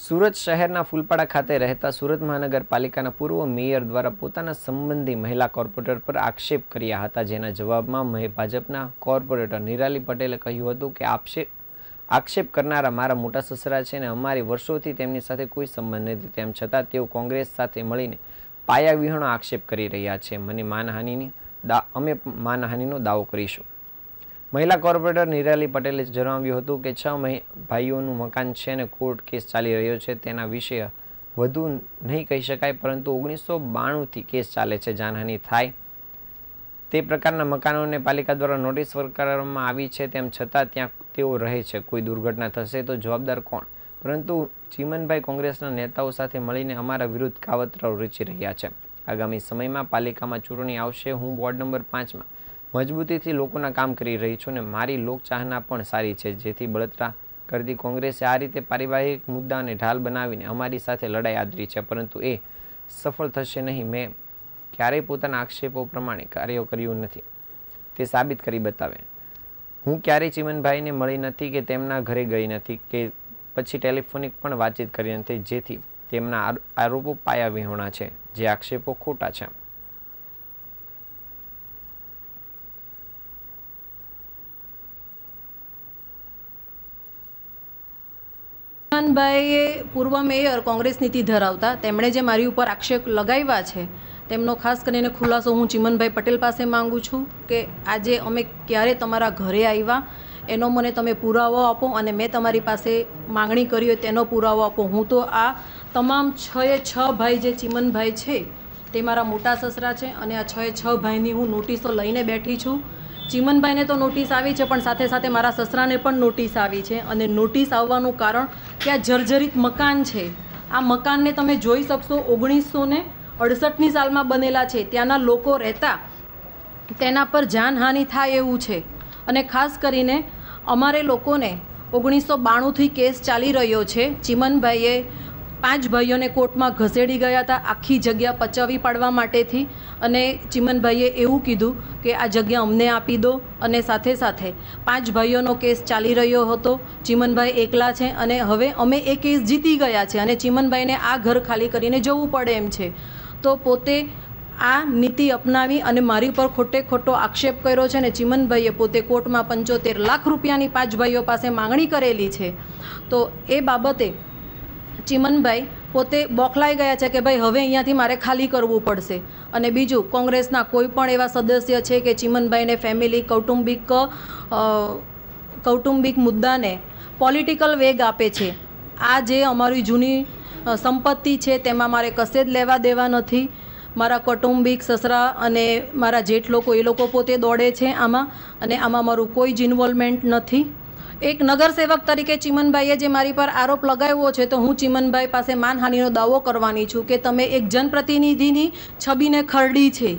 સુરત શહેરના ફૂલપાડા ખાતે રહેતા સુરત મહાનગરપાલિકાના પૂર્વ મેયર દ્વારા પોતાના સંબંધી મહિલા કોર્પોરેટર પર આક્ષેપ કર્યા હતા, જેના જવાબમાં ભાજપના કોર્પોરેટર નિરાલી પટેલે કહ્યું હતું કે આક્ષેપ આક્ષેપ કરનારા મારા મોટા સસરા છે અને અમારી વર્ષોથી તેમની સાથે કોઈ સંબંધ નથી. તેમ છતાં તેઓ કોંગ્રેસ સાથે મળીને પાયાવિહોણો આક્ષેપ કરી રહ્યા છે. મને માનહાનિની અમે માનહાનિનો દાવો કરીશું. મહિલા કોર્પોરેટર નિરાલી પટેલે જણાવ્યું હતું કે છ ભાઈઓનું મકાન છે અને કોર્ટ કેસ ચાલી રહ્યો છે. તેના વિશે વધુ નહીં કહી શકાય, પરંતુ ઓગણીસો બાણુંથી કેસ ચાલે છે. જાનહાનિ થાય તે પ્રકારના મકાનોને પાલિકા દ્વારા નોટિસ કરવામાં આવી છે. તેમ છતાં ત્યાં તેઓ રહે છે. કોઈ દુર્ઘટના થશે તો જવાબદાર કોણ? પરંતુ ચીમનભાઈ કોંગ્રેસના નેતાઓ સાથે મળીને અમારા વિરુદ્ધ કાવતરાઓ રચી રહ્યા છે. આગામી સમયમાં પાલિકામાં ચૂંટણી આવશે. હું વોર્ડ નંબર પાંચમાં મજબૂતીથી લોકોના કામ કરી રહી છું અને મારી લોકચાહના પણ સારી છે, જેથી બળતરા કરતી કોંગ્રેસે આ રીતે પારિવારિક મુદ્દાને ઢાલ બનાવીને અમારી સાથે લડાઈ આદરી છે, પરંતુ એ સફળ થશે નહીં. મેં ક્યારેય પોતાના આક્ષેપો પ્રમાણે કાર્યો કર્યું નથી. તે સાબિત કરી બતાવે. હું ક્યારેય ચિમનભાઈને મળી નથી કે તેમના ઘરે ગઈ નથી કે પછી ટેલિફોનિક પણ વાતચીત કરી નથી, જેથી તેમના આરોપો પાયા વિહોણા છે, જે આક્ષેપો ખોટા છે. ભાઈએ પૂર્વ મેયર કોંગ્રેસ નીતિ ધરાવતા તેમણે જે મારી ઉપર આક્ષેપ લગાવ્યા છે, તેમનો ખાસ કરીને ખુલાસો હું ચિમનભાઈ પટેલ પાસે માંગુ છું કે આજે અમે ક્યારે તમારા ઘરે આવ્યા એનો મને તમે પુરાવો આપો અને મેં તમારી પાસે માંગણી કરી હોય તેનો પુરાવો આપો. હું તો આ તમામ છ એ છ ભાઈ જે ચિમનભાઈ છે, તે મારા મોટા સસરા છે અને આ છ એ છ ભાઈની હું નોટિસો લઈને બેઠી છું. ચિમનભાઈને તો નોટિસ આવી છે, પણ સાથે સાથે મારા સસરાને પણ નોટિસ આવી છે અને નોટિસ આવવાનું કારણ કે આ જર્જરિત મકાન છે. આ મકાનને તમે જોઈ શકશો, ઓગણીસો ને અડસઠની સાલમાં બનેલા છે. ત્યાંના લોકો રહેતા, તેના પર જાનહાનિ થાય એવું છે. અને ખાસ કરીને અમારે લોકોને ઓગણીસો બાણુંથી કેસ ચાલી રહ્યો છે. ચિમનભાઈએ પાંચ ભાઈઓને કોર્ટમાં ઘસેડી ગયા હતા. આખી જગ્યા પચાવી પાડવા માટેથી અને ચિમનભાઈએ એવું કીધું કે આ જગ્યા અમને આપી દો અને સાથે સાથે પાંચ ભાઈઓનો કેસ ચાલી રહ્યો હતો. ચિમનભાઈ એકલા છે અને હવે અમે એ કેસ જીતી ગયા છે અને ચિમનભાઈને આ ઘર ખાલી કરીને જવું પડે એમ છે. તો પોતે આ નીતિ અપનાવી અને મારી પર ખોટે ખોટો આક્ષેપ કર્યો છે અને ચિમનભાઈએ પોતે કોર્ટમાં પંચોતેર લાખ રૂપિયાની પાંચ ભાઈઓ પાસે માંગણી કરેલી છે. તો એ બાબતે ચિમનભાઈ પોતે બોખલાઈ ગયા છે કે ભાઈ, હવે અહીંયાથી મારે ખાલી કરવું પડશે. અને બીજું, કોંગ્રેસના કોઈ પણ એવા સદસ્ય છે કે ચિમનભાઈને ફેમિલી કૌટુંબિક કૌટુંબિક મુદ્દાને પોલિટિકલ વેગ આપે છે. આ જે અમારી જૂની સંપત્તિ છે તેમાં મારે કશે જ લેવા દેવા નથી. મારા કૌટુંબિક સસરા અને મારા જેઠ લોકો, એ લોકો પોતે દોડે છે આમાં. અને આમાં મારું કોઈ જ ઇન્વોલ્વમેન્ટ નથી. એક નગરસેવક તરીકે ચિમનભાઈએ જે મારી પર આરોપ લગાવ્યો છે, તો હું ચિમનભાઈ પાસે માનહાનિનો દાવો કરવાની છું કે તમે એક જનપ્રતિનિધિની છબીને ખરડી છે.